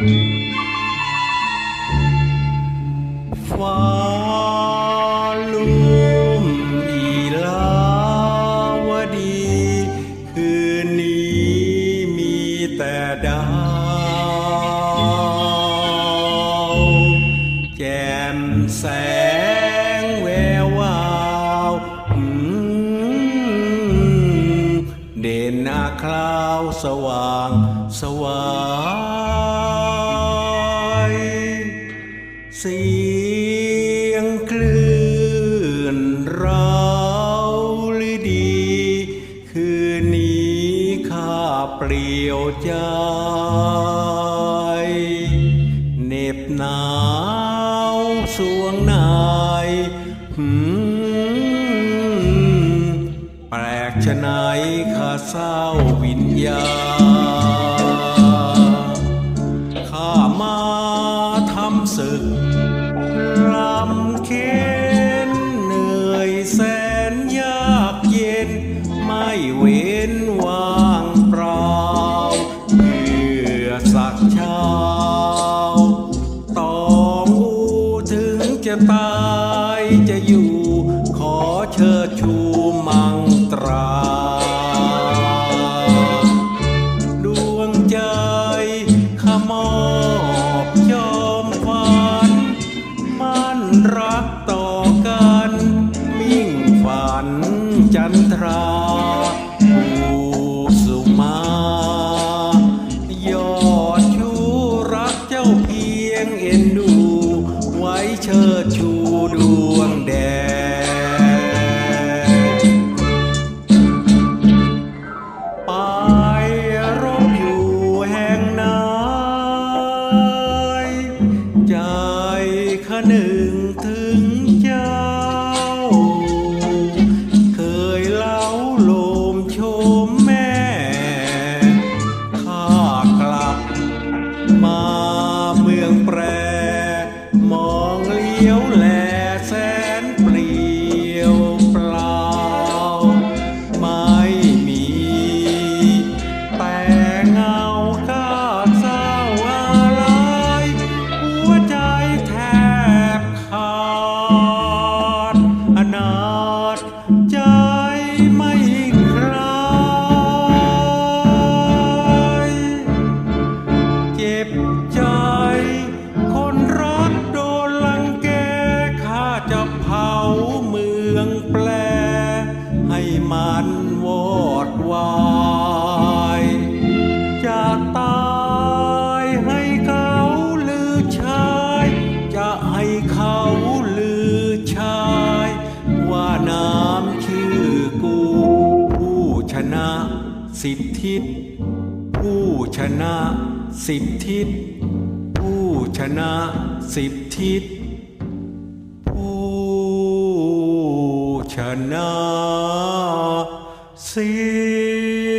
ฟ้าลุ่มอีลาวดี คืนนี้มีแต่ดาว แจ่มแสงแวววาวเด่นอาคราวสว่างสว่าง เสียงคลื่นราวลิดี คืนนี้ข้าเปลี่ยวใจเหน็บหนาวสวงนายแปลกชะไหนข้าเศร้าวิญญาข้ ศึกลำเค็นเหนื่อยแสนยากเย็นไม่เว้น นดู ไว้เชิดชูดวงแดงไปรบอยู่แห่งไหนใจขนึ่ง อง สิบทิศ ผู้ชนะสิบทิศ ผู้ชนะสิบทิศ ผู้ชนะสิบ